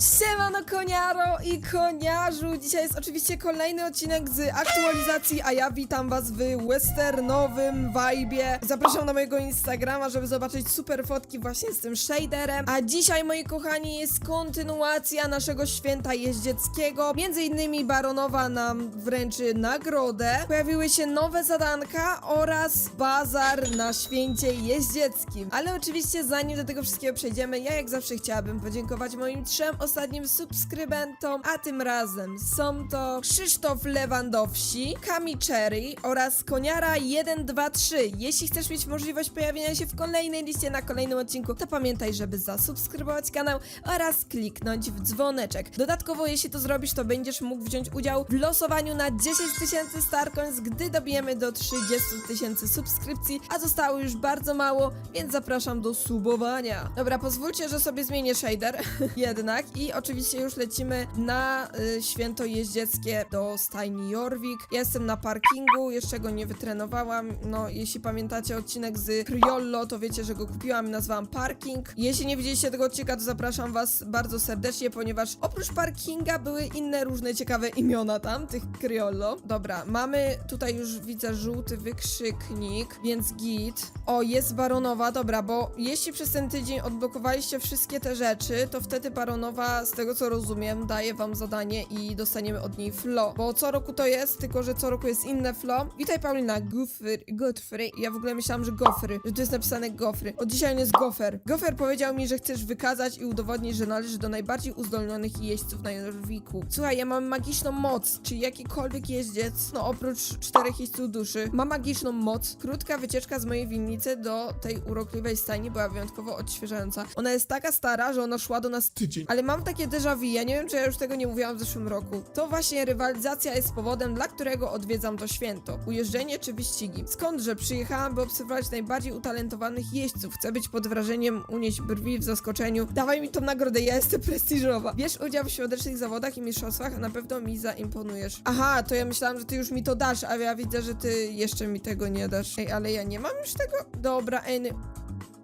Siemano koniaro i koniarzu! Dzisiaj jest oczywiście kolejny odcinek z aktualizacji, a ja witam was w westernowym vibe'ie. Zapraszam na mojego Instagrama, żeby zobaczyć super fotki właśnie z tym shaderem. A dzisiaj, moi kochani, jest kontynuacja naszego święta jeździeckiego. Między innymi Baronowa nam wręczy nagrodę. Pojawiły się nowe zadanka oraz bazar na święcie jeździeckim. Ale oczywiście zanim do tego wszystkiego przejdziemy, ja jak zawsze chciałabym podziękować moim trzem ostatnim subskrybentom, a tym razem są to Krzysztof Lewandowski, Kami Cherry oraz Koniara 123. Jeśli chcesz mieć możliwość pojawienia się w kolejnej liście na kolejnym odcinku, to pamiętaj, żeby zasubskrybować kanał oraz kliknąć w dzwoneczek. Dodatkowo, jeśli to zrobisz, to będziesz mógł wziąć udział w losowaniu na 10 tysięcy Starcoins, gdy dobijemy do 30 tysięcy subskrypcji, a zostało już bardzo mało, więc zapraszam do subowania. Dobra, pozwólcie, że sobie zmienię shader jednak i oczywiście już lecimy na y, święto jeździeckie do stajni Jorvik. Ja jestem na parkingu, jeszcze go nie wytrenowałam. No, jeśli pamiętacie odcinek z Criollo, to wiecie, że go kupiłam i nazwałam parking. Jeśli nie widzieliście tego odcinka, to zapraszam was bardzo serdecznie, ponieważ oprócz parkinga były inne różne ciekawe imiona tam, tych Criollo. Dobra, mamy tutaj już widzę żółty wykrzyknik, więc git. O, jest Baronowa, dobra, bo jeśli przez ten tydzień odblokowaliście wszystkie te rzeczy, to wtedy Baronowa, z tego co rozumiem, daje wam zadanie i dostaniemy od niej flo. Bo co roku to jest, tylko że co roku jest inne flo. Witaj Paulina, Gufry, Godfrey. Ja w ogóle myślałam, że Gofry, że tu jest napisane Gofry. Od dzisiaj jest Gofer. Gofer powiedział mi, że chcesz wykazać i udowodnić, że należy do najbardziej uzdolnionych jeźdźców na Jorwiku. Słuchaj, ja mam magiczną moc, czy jakikolwiek jeździec, no oprócz czterech jeźdźców duszy, ma magiczną moc. Krótka wycieczka z mojej winnicy do tej urokliwej stajni była wyjątkowo odświeżająca. Ona jest taka stara, że ona szła do nas tydzień. Ale mam takie déjà vu, ja nie wiem, czy ja już tego nie mówiłam w zeszłym roku. To właśnie rywalizacja jest powodem, dla którego odwiedzam to święto. Ujeżdżenie czy wyścigi. Skądże przyjechałam, by obserwować najbardziej utalentowanych jeźdźców. Chcę być pod wrażeniem, unieść brwi w zaskoczeniu. Dawaj mi tą nagrodę, ja jestem prestiżowa. Bierz udział w świątecznych zawodach i mistrzostwach, a na pewno mi zaimponujesz. Aha, to ja myślałam, że ty już mi to dasz, a ja widzę, że ty jeszcze mi tego nie dasz. Ej, ale ja nie mam już tego? Dobra, ej, ny-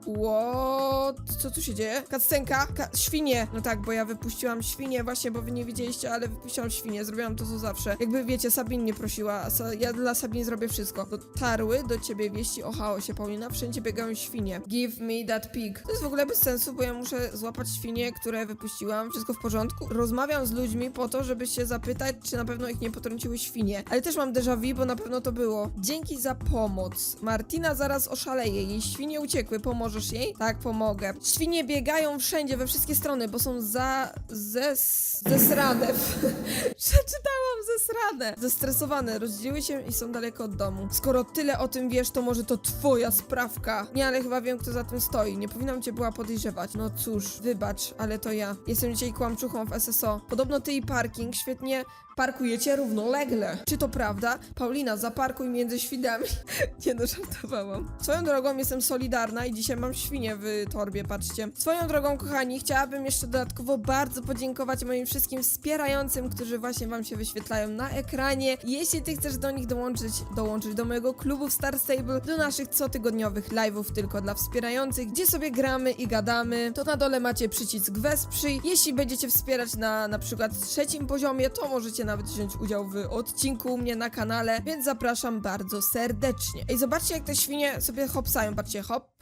What? Co tu się dzieje? Kaccenka? Ka świnie! No tak, bo ja wypuściłam świnie właśnie, bo wy nie widzieliście, ale wypuściłam świnie. Zrobiłam to co zawsze. Jakby wiecie, Sabin nie prosiła, sa ja dla Sabin zrobię wszystko. Dotarły do ciebie wieści o chaosie, Paulina. Wszędzie biegają świnie. Give me that pig. To jest w ogóle bez sensu, bo ja muszę złapać świnie, które wypuściłam. Wszystko w porządku. Rozmawiam z ludźmi po to, żeby się zapytać, czy na pewno ich nie potrąciły świnie. Ale też mam déjà vu, bo na pewno to było. Dzięki za pomoc. Martina zaraz oszaleje. Jej świnie uciekły. Pomożesz jej? Tak, pomogę. Świnie biegają wszędzie, we wszystkie strony, bo są za... zes... zesrane. Przeczytałam zesrane. Zestresowane. Rozdzieliły się i są daleko od domu. Skoro tyle o tym wiesz, to może to twoja sprawka. Nie, ale chyba wiem, kto za tym stoi. Nie powinnam cię była podejrzewać. No cóż, wybacz, ale to ja. Jestem dzisiaj kłamczuchą w SSO. Podobno ty i parking świetnie parkujecie równolegle. Czy to prawda? Paulina, zaparkuj między świdami. Nie no, żartowałam. Swoją drogą jestem solidarna i dzisiaj mam świnie w torbie, patrzcie. Swoją drogą, kochani, chciałabym jeszcze dodatkowo bardzo podziękować moim wszystkim wspierającym, którzy właśnie wam się wyświetlają na ekranie. Jeśli ty chcesz do nich dołączyć, dołączyć do mojego klubu w Star Stable, do naszych cotygodniowych live'ów tylko dla wspierających, gdzie sobie gramy i gadamy, to na dole macie przycisk wesprzyj. Jeśli będziecie wspierać na na przykład trzecim poziomie, to możecie nawet wziąć udział w odcinku u mnie na kanale, więc zapraszam bardzo serdecznie. Ej, zobaczcie jak te świnie sobie hopsają, patrzcie, hop,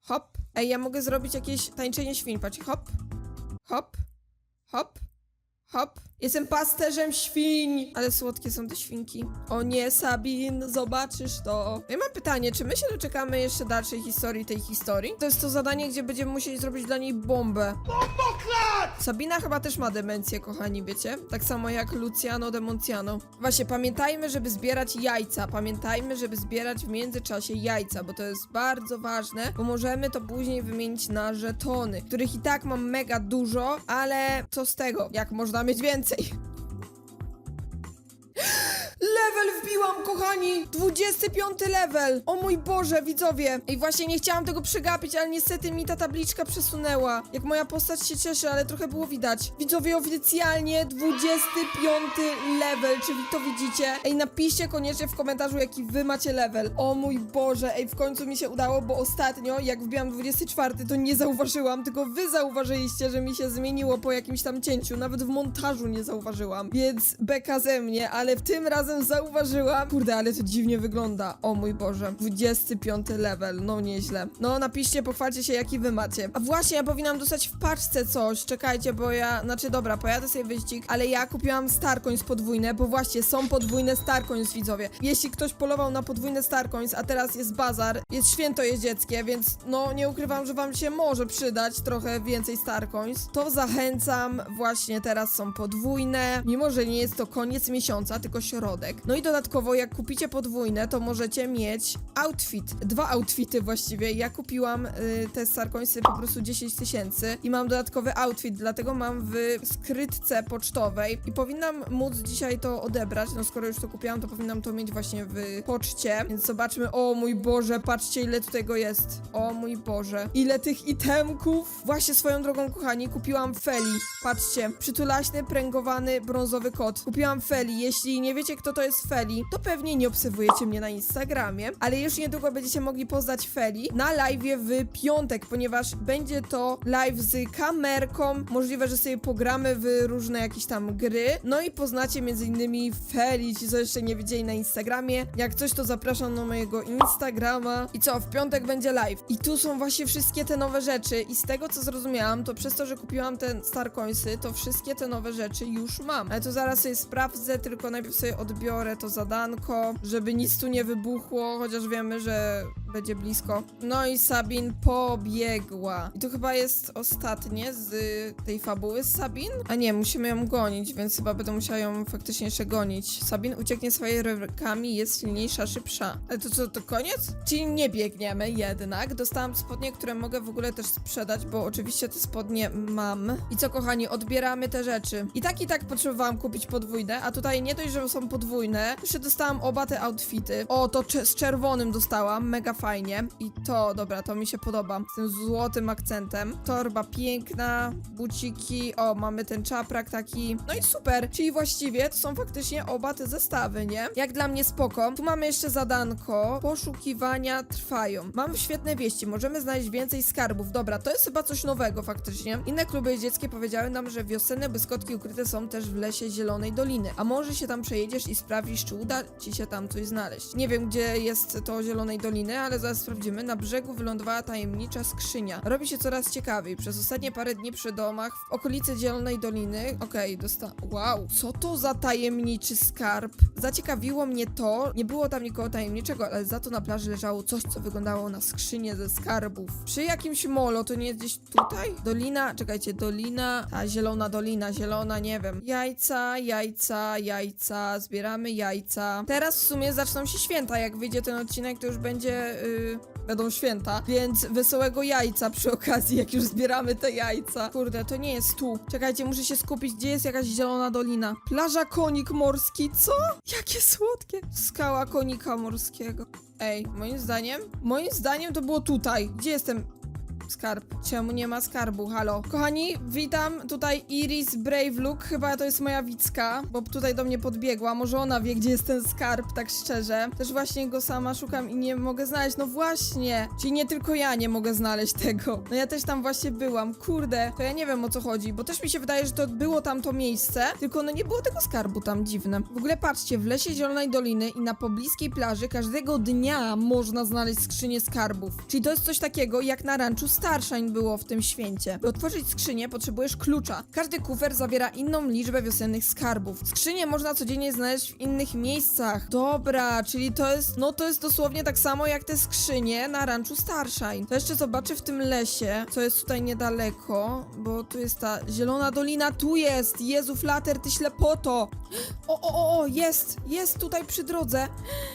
hop. Ej, ja mogę zrobić jakieś tańczenie świń, patrzcie, hop, hop, hop, hop. Jestem pasterzem świń! Ale słodkie są te świnki. O nie, Sabin, zobaczysz to. Ja mam pytanie, czy my się doczekamy jeszcze dalszej historii tej historii? To jest to zadanie, gdzie będziemy musieli zrobić dla niej bombę. Sabina chyba też ma demencję, kochani, wiecie? Tak samo jak Luciano de Monciano. Właśnie, pamiętajmy, żeby zbierać jajca. Pamiętajmy, żeby zbierać w międzyczasie jajca, bo to jest bardzo ważne, bo możemy to później wymienić na żetony, których i tak mam mega dużo, ale co z tego, jak można mieć więcej? せん Level wbiłam, kochani! 25 level! O mój Boże, widzowie! I właśnie nie chciałam tego przegapić, ale niestety mi ta tabliczka przesunęła. Jak moja postać się cieszy, ale trochę było widać. Widzowie, oficjalnie 25 level, czy wy to widzicie? Ej, napiszcie koniecznie w komentarzu, jaki wy macie level. O mój Boże, ej, w końcu mi się udało, bo ostatnio, jak wbiłam 24, to nie zauważyłam, tylko wy zauważyliście, że mi się zmieniło po jakimś tam cięciu. Nawet w montażu nie zauważyłam. Więc beka ze mnie, ale w tym razem zauważyłam. Kurde, ale to dziwnie wygląda. O mój Boże. 25 level, no nieźle. No napiszcie, pochwalcie się, jaki wy macie. A właśnie, ja powinnam dostać w paczce coś. Czekajcie, bo ja, znaczy dobra, pojadę sobie wyścig, ale ja kupiłam Starcoins podwójne, bo właśnie są podwójne Starcoins, widzowie. Jeśli ktoś polował na podwójne Starcoins, a teraz jest bazar, jest święto jeździeckie, więc no nie ukrywam, że wam się może przydać trochę więcej Starcoins, to zachęcam, właśnie teraz są podwójne, mimo że nie jest to koniec miesiąca, tylko środek. No i dodatkowo, jak kupicie podwójne, to możecie mieć outfit, dwa outfity właściwie. Ja kupiłam y, te Starcoinsy po prostu 10 tysięcy i mam dodatkowy outfit, dlatego mam w skrytce pocztowej i powinnam móc dzisiaj to odebrać, no skoro już to kupiłam, to powinnam to mieć właśnie w poczcie, więc zobaczmy, o mój Boże, patrzcie ile tutaj go jest, o mój Boże, ile tych itemków. Właśnie swoją drogą, kochani, kupiłam Feli, patrzcie, przytulaśny, pręgowany, brązowy kot. Kupiłam Feli, jeśli nie wiecie kto to jest Feli, to pewnie nie obserwujecie mnie na Instagramie, ale już niedługo będziecie mogli poznać Feli na live w piątek, ponieważ będzie to live z kamerką, możliwe, że sobie pogramy w różne jakieś tam gry, no i poznacie między innymi Feli, ci co jeszcze nie widzieli na Instagramie. Jak coś, to zapraszam na mojego Instagrama. I co, w piątek będzie live. I tu są właśnie wszystkie te nowe rzeczy i z tego co zrozumiałam, to przez to, że kupiłam te Starcoinsy, to wszystkie te nowe rzeczy już mam. Ale to zaraz sobie sprawdzę, tylko najpierw sobie odbiorę to zadanko, żeby nic tu nie wybuchło, chociaż wiemy, że będzie blisko. No i Sabin pobiegła. I to chyba jest ostatnie z tej fabuły z Sabin? A nie, musimy ją gonić, więc chyba będę musiała ją faktycznie jeszcze gonić. Sabin ucieknie swoimi rękami, jest silniejsza, szybsza. Ale to co, to koniec? Czyli nie biegniemy jednak. Dostałam spodnie, które mogę w ogóle też sprzedać, bo oczywiście te spodnie mam. I co, kochani, odbieramy te rzeczy. I tak i tak potrzebowałam kupić podwójne, a tutaj nie dość, że są podwójne, jeszcze dostałam oba te outfity. O, to z czerwonym dostałam, mega fajnie. I to, dobra, to mi się podoba. Z tym złotym akcentem. Torba piękna, buciki, o, mamy ten czaprak taki. No i super, czyli właściwie to są faktycznie oba te zestawy, nie? Jak dla mnie spoko. Tu mamy jeszcze zadanko. Poszukiwania trwają. Mam świetne wieści, możemy znaleźć więcej skarbów. Dobra, to jest chyba coś nowego faktycznie. Inne kluby dzieckie powiedziały nam, że wiosenne błyskotki ukryte są też w lesie Zielonej Doliny. A może się tam przejedziesz i sprawdzisz, czy uda ci się tam coś znaleźć. Nie wiem, gdzie jest to Zielonej Doliny, ale zaraz sprawdzimy. Na brzegu wylądowała tajemnicza skrzynia. Robi się coraz ciekawiej. Przez ostatnie parę dni przy domach w okolicy Zielonej Doliny. Okej, dosta... Wow, co to za tajemniczy skarb? Zaciekawiło mnie to. Nie było tam nikogo tajemniczego, ale za to na plaży leżało coś, co wyglądało na skrzynię ze skarbów. Przy jakimś molo, to nie jest gdzieś tutaj? Dolina, czekajcie, dolina, ta zielona dolina, zielona, nie wiem. Jajca, jajca, jajca, zbieramy jajca. Teraz w sumie zaczną się święta, jak wyjdzie ten odcinek, to już będzie, yy, będą święta, więc wesołego jajca przy okazji, jak już zbieramy te jajca. Kurde, to nie jest tu. Czekajcie, muszę się skupić, gdzie jest jakaś zielona dolina. Plaża konik morski, co? Jakie słodkie. Skała konika morskiego. Ej, moim zdaniem, moim zdaniem to było tutaj. Gdzie jestem? Skarb. Czemu nie ma skarbu? Halo. Kochani, witam. Tutaj Iris Brave Look. Chyba to jest moja Wicka, bo tutaj do mnie podbiegła. Może ona wie, gdzie jest ten skarb, tak szczerze. Też właśnie go sama szukam i nie mogę znaleźć. No właśnie. Czyli nie tylko ja nie mogę znaleźć tego. No ja też tam właśnie byłam. Kurde. To ja nie wiem o co chodzi, bo też mi się wydaje, że to było tam to miejsce, tylko no nie było tego skarbu tam. Dziwne. W ogóle patrzcie, w lesie Zielonej Doliny i na pobliskiej plaży każdego dnia można znaleźć skrzynię skarbów. Czyli to jest coś takiego, jak na ranczu Starshine było w tym święcie. By otworzyć skrzynię, potrzebujesz klucza. Każdy kufer zawiera inną liczbę wiosennych skarbów. Skrzynię można codziennie znaleźć w innych miejscach. Dobra, czyli to jest, no to jest dosłownie tak samo jak te skrzynie na ranczu Starshine. To jeszcze zobaczę w tym lesie, co jest tutaj niedaleko, bo tu jest ta zielona dolina, tu jest! Jezu, Flater, ty ślepoto! O, o, o, o, jest! Jest tutaj przy drodze!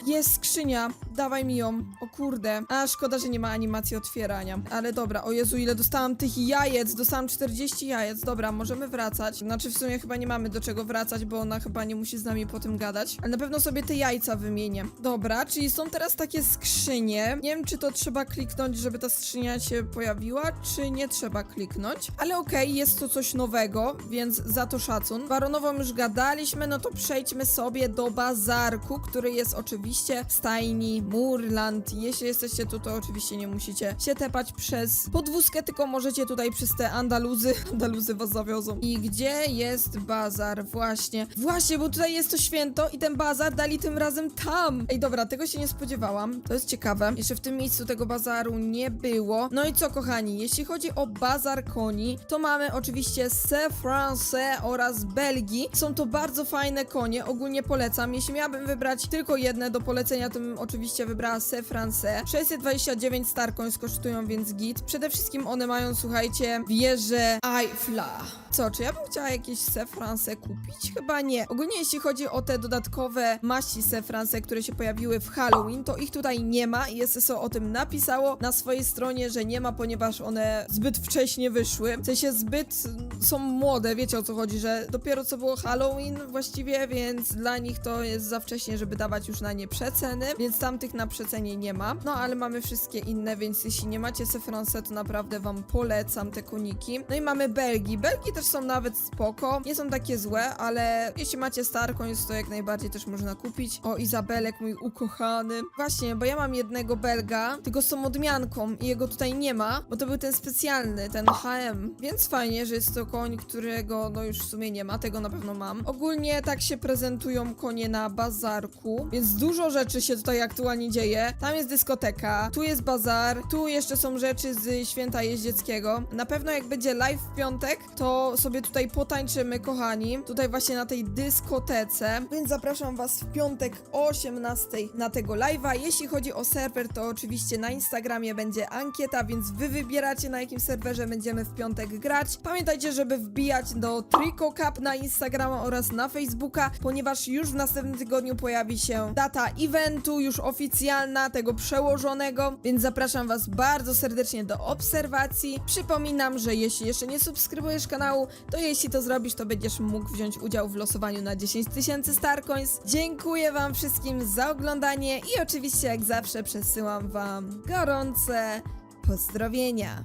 Jest skrzynia, dawaj mi ją. O kurde. A, szkoda, że nie ma animacji otwierania. Ale dobra, dobra, o Jezu, ile dostałam tych jajec, dostałam 40 jajec, dobra, możemy wracać. Znaczy w sumie chyba nie mamy do czego wracać, bo ona chyba nie musi z nami po tym gadać, ale na pewno sobie te jajca wymienię. Dobra, czyli są teraz takie skrzynie. Nie wiem, czy to trzeba kliknąć, żeby ta skrzynia się pojawiła, czy nie trzeba kliknąć, ale okej, jest to coś nowego, więc za to szacun. Baronową już gadaliśmy, no to przejdźmy sobie do bazarku, który jest oczywiście w stajni Murland. Jeśli jesteście tu, to oczywiście nie musicie się tepać przez podwózkę, tylko możecie tutaj przez te Andaluzy, Andaluzy was zawiozą. I gdzie jest bazar? Właśnie, właśnie, bo tutaj jest to święto i ten bazar dali tym razem tam. Ej, dobra, tego się nie spodziewałam. To jest ciekawe. Jeszcze w tym miejscu tego bazaru nie było. No i co, kochani, jeśli chodzi o bazar koni, to mamy oczywiście C France oraz Belgii. Są to bardzo fajne konie, ogólnie polecam. Jeśli miałabym wybrać tylko jedne do polecenia, to bym oczywiście wybrała C France. 629 star coins kosztują, więc git. Przede wszystkim one mają, słuchajcie, wieżę Eiffla. Co, czy ja bym chciała jakieś C France kupić? Chyba nie. Ogólnie jeśli chodzi o te dodatkowe maści C France, które się pojawiły w Halloween, to ich tutaj nie ma i o tym napisało na swojej stronie, że nie ma, ponieważ one zbyt wcześnie wyszły. W sensie zbyt mm, są młode, wiecie o co chodzi, że dopiero co było Halloween właściwie, więc dla nich to jest za wcześnie, żeby dawać już na nie przeceny, więc tamtych na przecenie nie ma. No ale mamy wszystkie inne, więc jeśli nie macie C To naprawdę wam polecam te koniki. No i mamy Belgii. Belgii też są nawet spoko, nie są takie złe, ale jeśli macie Star Coins, to jak najbardziej też można kupić. O, Izabelek, mój ukochany. Właśnie, bo ja mam jednego Belga, tylko z tą odmianką i jego tutaj nie ma, bo to był ten specjalny, ten HM. Więc fajnie, że jest to koń, którego no już w sumie nie ma, tego na pewno mam. Ogólnie tak się prezentują konie na bazarku, więc dużo rzeczy się tutaj aktualnie dzieje. Tam jest dyskoteka, tu jest bazar, tu jeszcze są rzeczy z święta jeździeckiego. Na pewno jak będzie live w piątek, to sobie tutaj potańczymy, kochani. Tutaj właśnie na tej dyskotece. Więc zapraszam was w piątek o 18 na tego live'a. Jeśli chodzi o serwer, to oczywiście na Instagramie będzie ankieta, więc wy wybieracie na jakim serwerze będziemy w piątek grać. Pamiętajcie, żeby wbijać do Trico Cup na Instagrama oraz na Facebooka, ponieważ już w następnym tygodniu pojawi się data eventu, już oficjalna, tego przełożonego, więc zapraszam was bardzo serdecznie do obserwacji. Przypominam, że jeśli jeszcze nie subskrybujesz kanału, to jeśli to zrobisz, to będziesz mógł wziąć udział w losowaniu na 10 tysięcy Starcoins. Dziękuję wam wszystkim za oglądanie i oczywiście jak zawsze przesyłam wam gorące pozdrowienia.